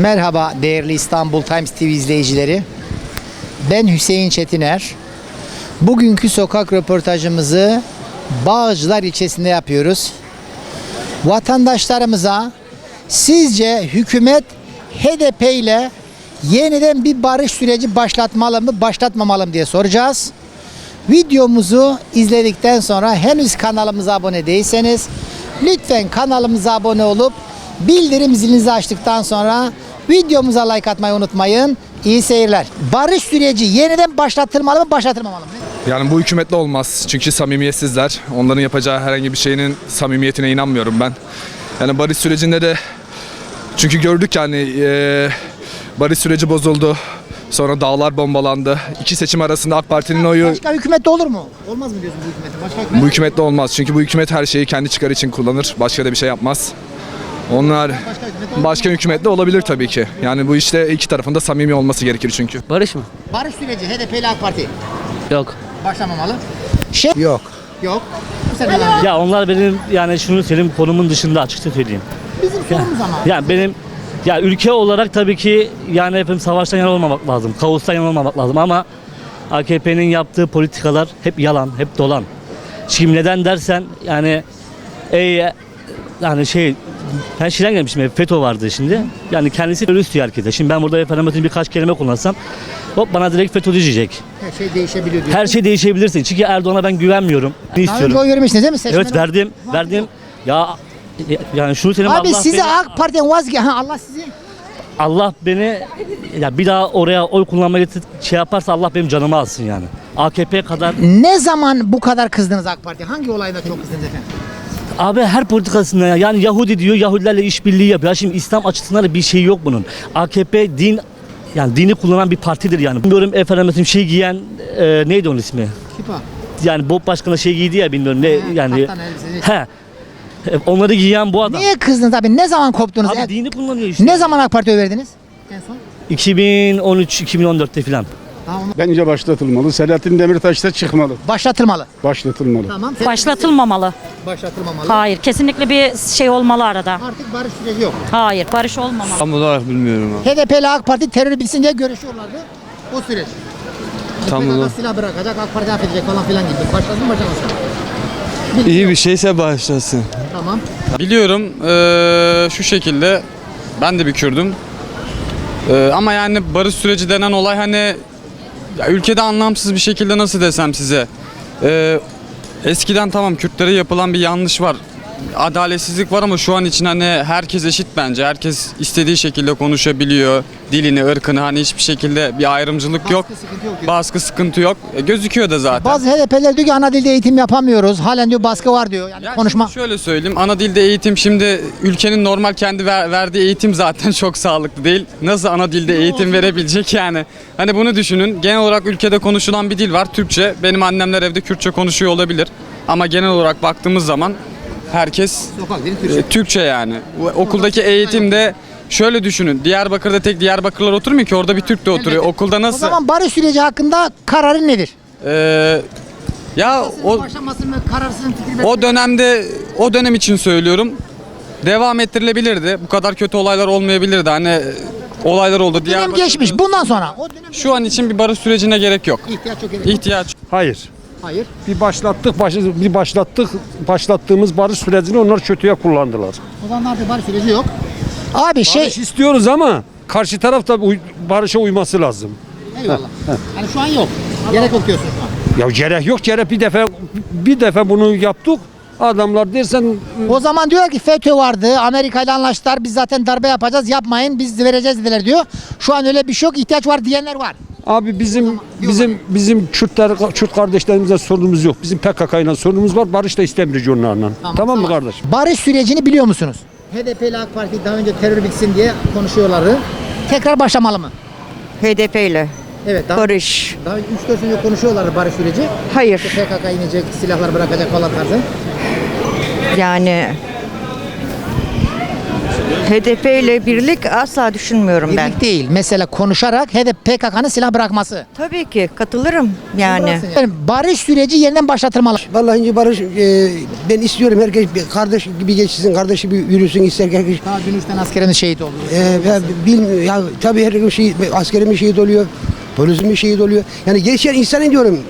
Merhaba değerli İstanbul Times TV izleyicileri. Ben Hüseyin Çetiner. Bugünkü sokak röportajımızı Bağcılar ilçesinde yapıyoruz. Vatandaşlarımıza sizce hükümet HDP ile yeniden bir barış süreci başlatmalı mı, başlatmamalı mı diye soracağız. Videomuzu izledikten sonra henüz kanalımıza abone değilseniz lütfen kanalımıza abone olup bildirim zilinizi açtıktan sonra videomuza like atmayı unutmayın. İyi seyirler. Barış süreci yeniden başlatılmalı mı, başlatılmamalı mı? Yani bu hükümetle olmaz. Çünkü samimiyetsizler. Onların yapacağı herhangi bir şeyinin samimiyetine inanmıyorum ben. Yani barış sürecinde de çünkü gördük yani eee barış süreci bozuldu. Sonra dağlar bombalandı. İki seçim arasında AK Parti'nin oyu Başka hükümette olur mu? Olmaz mı diyorsun bu hükümette? Başka hükümet? bu hükümetle olmaz. Çünkü bu hükümet her şeyi kendi çıkarı için kullanır. Başka da bir şey yapmaz. Onlar başka hükümetle olabilir tabii ki. Yani bu işte iki tarafında samimi olması gerekir çünkü. Barış mı? Barış süreci HDP ile AK Parti Yok. başlamamalı. Şey Yok. yok. Ya onlar benim yani şunu söyleyeyim konumun dışında açıkça söyleyeyim. Bizim sorumuz ama. Yani benim ya ülke olarak tabii ki yani hepimiz savaştan yana olmamak lazım. Kaostan yana olmamak lazım ama AKP'nin yaptığı politikalar hep yalan, hep dolan. Şimdi neden dersen yani ey yani şey ben şeyden gelmişim hep FETÖ vardı şimdi. Yani kendisi terörist herkese. Şimdi ben burada efendim birkaç kelime kullansam hop bana direkt FETÖ diyecek. Her şey değişebiliyor diyor. Her şey değişebilirsin. Çünkü Erdoğan'a ben güvenmiyorum. Ne Daha önce istiyorum? oy vermişsiniz değil mi? Seçmen Evet verdim. Verdim. Ya yani şunu söyleyeyim Abi Allah sizi beni, AK Parti'den vazge... Ha, Allah sizi... Allah beni ya bir daha oraya oy kullanmaya getir- şey yaparsa Allah benim canımı alsın yani. AKP kadar Ne zaman bu kadar kızdınız AK Parti'ye? Hangi olayda çok kızdınız efendim? Abi her politikasında ya. yani Yahudi diyor Yahudilerle işbirliği yapıyor. Ya Şimdi İslam açısından da bir şey yok bunun. AKP din yani dini kullanan bir partidir yani. Bilmiyorum efendim şey giyen e, neydi onun ismi? Kipa. Yani Bob Başkanı şey giydi ya bilmiyorum ne yani. kaptan elbiseli. He. Onları giyen bu adam. Niye kızdınız abi? Ne zaman koptunuz? Abi Ya- dini kullanıyor işte. ne zaman AK Parti'ye verdiniz? En son. 2013-2014'te filan. Bence başlatılmalı. Selahattin Demirtaş da çıkmalı. Başlatılmalı. Başlatılmalı. Tamam. Başlatılmamalı. Başlatılmamalı. Hayır, kesinlikle bir şey olmalı arada. Artık barış süreci yok. Hayır, barış olmamalı. Tam olarak bilmiyorum abi. HDP ile AK Parti terörü bitsin diye görüşüyorlardı. O süreç. Tam PKK olarak. silah bırakacak, AK Parti affedecek falan filan gibi. Başlasın mı başlamasın? İyi bir şeyse başlasın. Tamam. Biliyorum eee, şu şekilde ben de bir Kürdüm. Eee, ama yani barış süreci denen olay hani ya ülkede anlamsız bir şekilde nasıl desem size. Eee, eskiden tamam Kürtlere yapılan bir yanlış var. Adaletsizlik var ama şu an için hani herkes eşit bence. Herkes istediği şekilde konuşabiliyor. Dilini, ırkını hani hiçbir şekilde bir ayrımcılık yok. sıkıntı yok. Baskı sıkıntı yok. E, gözüküyor da zaten. Bazı HDP'ler diyor ki ana dilde eğitim yapamıyoruz. Halen diyor baskı var diyor. Yani Ya konuşma. şimdi şöyle söyleyeyim. Ana dilde eğitim şimdi ülkenin normal kendi ver- verdiği eğitim zaten çok sağlıklı değil. Nasıl ana dilde eğitim verebilecek yani? Hani bunu düşünün. Genel olarak ülkede konuşulan bir dil var. Türkçe. Benim annemler evde Kürtçe konuşuyor olabilir. Ama genel olarak baktığımız zaman herkes Sokak dili e, Türkçe. Türkçe yani. Okuldaki eğitimde şöyle düşünün. Diyarbakır'da tek Diyarbakırlar oturmuyor ki orada bir Türk de oturuyor. Okulda O nasıl? zaman barış süreci hakkında kararın nedir? Ee, ya o Başlamasın mı? Kararsızın fikri O dönemde o dönem için söylüyorum. Devam ettirilebilirdi. Bu kadar kötü olaylar olmayabilirdi. Hani e, olaylar oldu. Dönem Diyarbakır'da- geçmiş. Bundan sonra. O dönem Şu an için bir barış sürecine gerek yok. ihtiyaç yok. yok. İhtiyaç Hayır. Hayır. Bir başlattık, baş, bir başlattık, başlattığımız barış sürecini onlar kötüye kullandılar. O zaman artık barış süreci yok. Abi şey Barış istiyoruz ama karşı taraf da uy- barışa uyması lazım. eyvallah. Yani şu an yok. Gerek yok diyorsun şu an. Ya gerek yok, gerek bir defa bir defa bunu yaptık. Adamlar dersen O zaman diyorlar ki FETÖ vardı. Amerika ile anlaştılar. Biz zaten darbe yapacağız. Yapmayın. Biz vereceğiz dediler diyor. Şu an öyle bir şey yok. ihtiyaç var diyenler var. Abi bizim bizim bizim Kürtler Kürt kardeşlerimizle sorunumuz yok. Bizim PKK ile sorunumuz var. Barış da istemiyoruz onlarla. Tamam, mı kardeş? Barış sürecini biliyor musunuz? HDP ile AK Parti daha önce terör bitsin diye konuşuyorlardı. Tekrar başlamalı mı? HDP ile Evet. Daha, barış. daha 3-4 önce konuşuyorlardı barış süreci. Hayır. PKK inecek, silahlar bırakacak falan tarzı. Yani HDP ile birlik asla düşünmüyorum ben. Birlik değil. Mesela konuşarak HDP PKK'nın silah bırakması. Tabii ki katılırım yani. Yani barış süreci yeniden başlatılmalı. Vallahi ince barış e, ben istiyorum herkes bir kardeş gibi geçsin, kardeş gibi yürüsün ister herkes. Daha dün tane askerimiz şehit oldu. E, ya, bilmiyorum ya tabii her şey, askerimiz şehit oluyor, polisimiz şehit oluyor. Yani geçen insan ediyorum.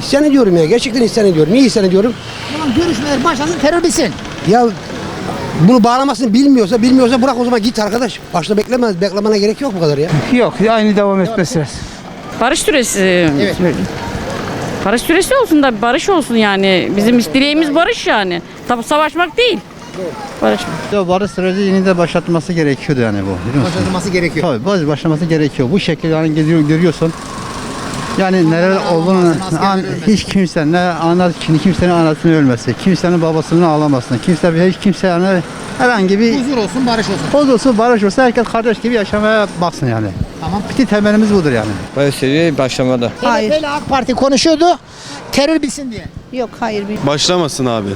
İsyan ediyorum ya. Gerçekten isyan ediyorum. Niye isyan ediyorum? Tamam görüşmeler başlasın terör bitsin. Ya bunu bağlamasını bilmiyorsa, bilmiyorsa bırak o zaman git arkadaş. Başta bekleme, beklemene gerek yok bu kadar ya. Yok aynı devam etmesi lazım. Barış süresi. Evet. Barış süresi olsun da barış olsun yani. Bizim dileğimiz barış yani. Tabii savaşmak değil. Barış. Barış süreci yeniden başlatması gerekiyordu yani bu. biliyor musun? Başlatılması gerekiyor. Tabii baş- başlaması gerekiyor. Bu şekilde yani geziyor, görüyorsun. Yani neler olduğunu an, hiç kimse ne ana, kimsenin anasını ölmesi, kimsenin babasını ağlamasın, kimse hiç kimse yani herhangi bir Huzur olsun, barış olsun. bozulsun, barış olsa herkes kardeş gibi yaşamaya baksın yani. Tamam. Bütün temelimiz budur yani. Süreci başlamadı. HDP ile AK Parti konuşuyordu. Terör bitsin diye. Yok hayır bilmiyorum. Başlamasın abi.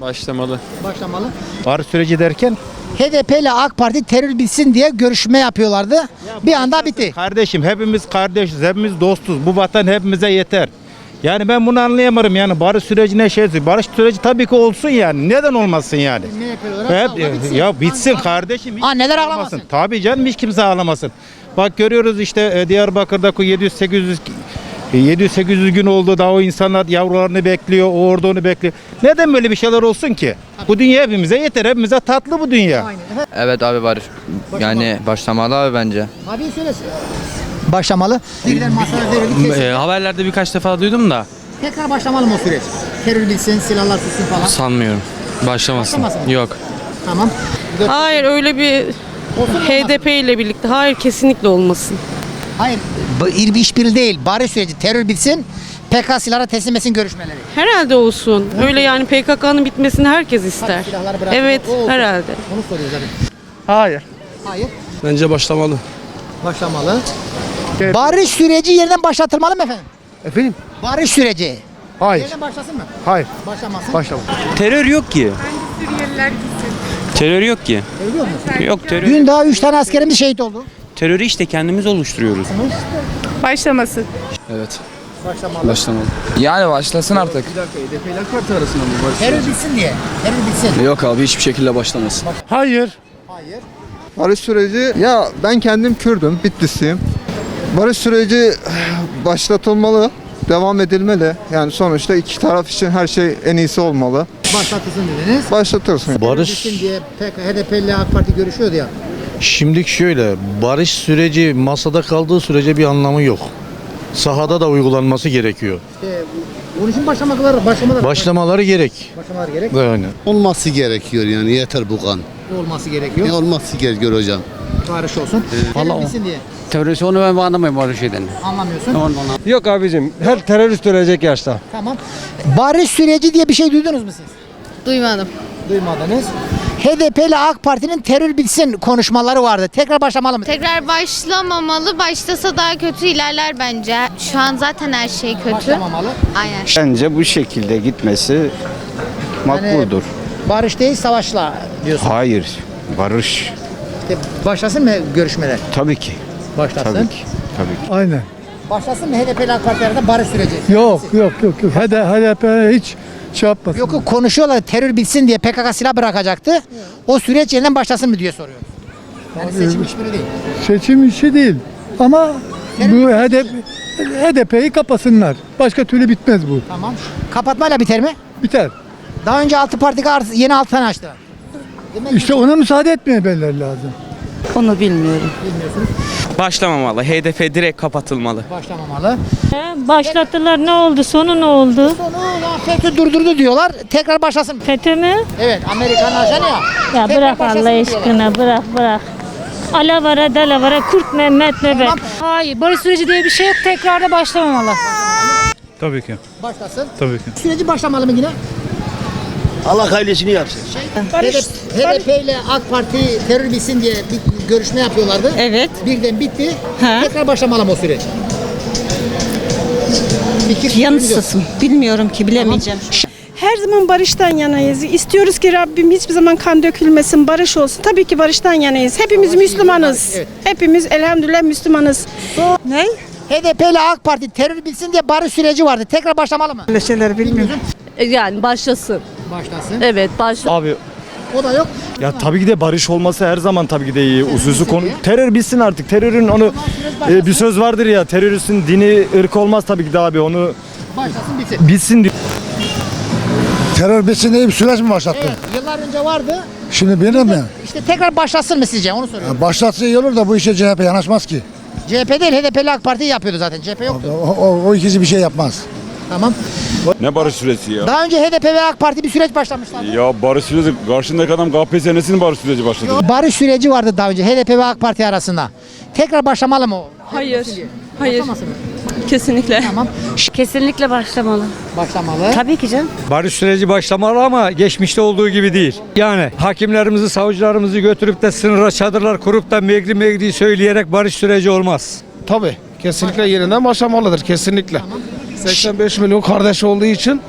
Başlamalı. Başlamalı. Var süreci derken? HDP ile AK Parti terör bitsin diye görüşme yapıyorlardı. Ya, bir anda bitti. Kardeşim hepimiz kardeşiz, hepimiz dostuz. Bu vatan hepimize yeter. Yani ben bunu anlayamıyorum yani barış sürecine şey barış süreci tabii ki olsun yani neden olmasın yani? Ne yapıyorlar? Hep, bitsin. Ya bitsin kardeşim. Anneler ağlamasın. ağlamasın. Tabii canım hiç kimse ağlamasın. Bak görüyoruz işte e, Diyarbakır'daki 700 800 e, 700-800 gün oldu daha o insanlar yavrularını bekliyor, o ordunu bekliyor. Neden böyle bir şeyler olsun ki? Bu dünya hepimize yeter, hepimize tatlı bu dünya. Evet abi var. Yani başlamalı abi bence. Abi söyle başlamalı. Birileri masaya verildi. E, haberlerde birkaç defa duydum da Tekrar başlamalı mı o süreç? Terör bitsin, silahlar sussun falan. sanmıyorum. Başlamasın. Başlamasın. Yok. Tamam. Hayır öyle bir HDP ile birlikte. Hayır kesinlikle olmasın. Hayır. Bu bir işbirliği değil. Barış süreci. Terör bitsin. PKK silahlara teslim etsin görüşmeleri. Herhalde olsun. Öyle yani PKK'nın bitmesini herkes ister. Evet O herhalde. Onu soruyoruz zaten. hayır. Hayır. Bence başlamalı. Başlamalı. Barış süreci yeniden başlatılmalı mı efendim? Efendim? Barış süreci. Hayır. Yeniden başlasın mı? Hayır. Başlamasın. Başlama. Terör yok ki. Terör yok ki. Terör yok mu? Yok terör. Dün daha 3 tane askerimiz şehit oldu. Terörü işte kendimiz oluşturuyoruz. Başlamasın. Evet. Başlamalı. Başlamalı. Yani başlasın artık. Terör bitsin diye. Terör bitsin. Yok abi hiçbir şekilde başlamasın. Hayır. Hayır. Barış süreci ya ben kendim Kürdüm, Bitlisliyim. Barış süreci başlatılmalı, devam edilmeli. Yani sonuçta iki taraf için her şey en iyisi olmalı. Başlatılsın dediniz. Başlatırsın. Terör bitsin diye HDP ile AK Parti görüşüyordu ya. Şimdilik şöyle, barış süreci masada kaldığı sürece bir anlamı yok. Sahada da uygulanması gerekiyor. İşte bunun için başlamaları, başlamalar, Başlamaları gerek. başlamalar gerek. Yani. Olması gerekiyor yani yeter bu kan. Olması gerekiyor. olması gerekiyor hocam? Barış olsun. Terör bitsin diye. Terörist onu ben anlamıyorum barış şeyden. Anlamıyorsun. Yok abicim her terörist ölecek yaşta. Tamam. Barış süreci diye bir şey duydunuz mu siz? Duymadım. Duymadınız. HDP ile AK Parti'nin terör bitsin konuşmaları vardı. Tekrar başlamalı mı? Tekrar başlamamalı. Başlasa daha kötü ilerler bence. Şu an zaten her şey kötü. Başlamamalı. Aynen. Bence bu şekilde gitmesi makbuldür. Barış değil savaşla diyorsun. Hayır. Barış İşte başlasın mı görüşmeler? tabii ki. Başlasın. Tabii ki. Tabii ki. Aynen. Başlasın mı HDP ile AK Parti arasında barış süreci? Yok yok yok yok. Hadi HDP hiç şey yapmasın. Yok yok konuşuyorlar terör bitsin diye PKK silah bırakacaktı. O süreç yeniden başlasın mı diye soruyor. Yani seçim hiçbiri değil. Seçim işi değil. Ama bu HDP, HDP'yi kapasınlar. Başka türlü bitmez bu. Tamam. Kapatmayla biter mi? Biter. Daha önce altı parti art- yeni altı tane açtılar. Demek ki İşte ona müsaade etmemeleri lazım. Onu bilmiyorum. bilmiyorsunuz. Başlamamalı. HDP direkt kapatılmalı. Başlamamalı. Başlattılar ne oldu? Sonu ne oldu? Sonu ya FETÖ durdurdu diyorlar. Tekrar başlasın. FETÖ mü? Evet Amerikan ajanı ya. Ya Tekrar bırak başlasın Allah diyorlar. aşkına bırak bırak. Alavara dalavara Kurt Mehmet nöbet. Hayır barış süreci diye bir şey yok tekrar da başlamamalı. Tabii ki. Başlasın. Tabii ki. Süreci başlamalı mı yine? Allah hayırlısını yapsın. HDP, HDP ile AK Parti terör bitsin diye bir görüşme yapıyorlardı. Evet. Birden bitti. Ha. Tekrar başlamalı o süreç? Fikir Yanısısın. Bilmiyorum ki bilemeyeceğim. her zaman barıştan yanayız. İstiyoruz ki Rabbim hiçbir zaman kan dökülmesin, barış olsun. Tabii ki barıştan yanayız. Hepimiz Müslümanız. Evet. Hepimiz elhamdülillah Müslümanız. Ne? HDP ile AK Parti terör bilsin diye barış süreci vardı. Tekrar başlamalı mı? Öyle şeyler bilmiyorum. Yani başlasın. Başlasın. Evet başlasın. Abi O da yok. ya tabii ki de barış olması her zaman tabii ki de iyi. Usulsü konu. Terör bitsin artık. Terörün onu e, bir söz vardır ya. Teröristin dini ırk olmaz tabii ki de abi. Onu Başlasın bitsin. bitsin diyor. Terör bitsin diye bir süreç mi başlattı? Evet, yıllar önce vardı. Şimdi benim mi? İşte tekrar başlasın mı sizce? Onu soruyorum. Başlatsa iyi olur da bu işe CHP yanaşmaz ki. CHP değil HDP ile AK Parti yapıyordu zaten. CHP yoktu. O, o ikisi bir şey yapmaz. Tamam. Ne barış süreci ya? Daha önce HDP ve AK Parti bir süreç başlamışlardı. Ya barış süreci karşındaki adam KPSS'nin barış süreci başladı. Barış süreci vardı daha önce HDP ve AK Parti arasında. Tekrar başlamalı mı o? Hayır. Hayır. Kesinlikle. Tamam. Kesinlikle başlamalı. Başlamalı. Tabii ki canım. Barış süreci başlamalı ama geçmişte olduğu gibi değil. Yani hakimlerimizi, savcılarımızı götürüp de sınıra çadırlar kurup da megri megri söyleyerek barış süreci olmaz. Tabii. Kesinlikle yerinden başlamalıdır. Kesinlikle. 85 milyon kardeş olduğu için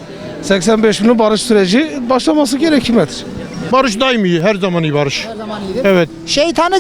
85 milyon barış süreci başlaması gerekmektedir. Barış daim iyi, her zaman iyi barış. Her zaman iyidir. Evet. Şeytanı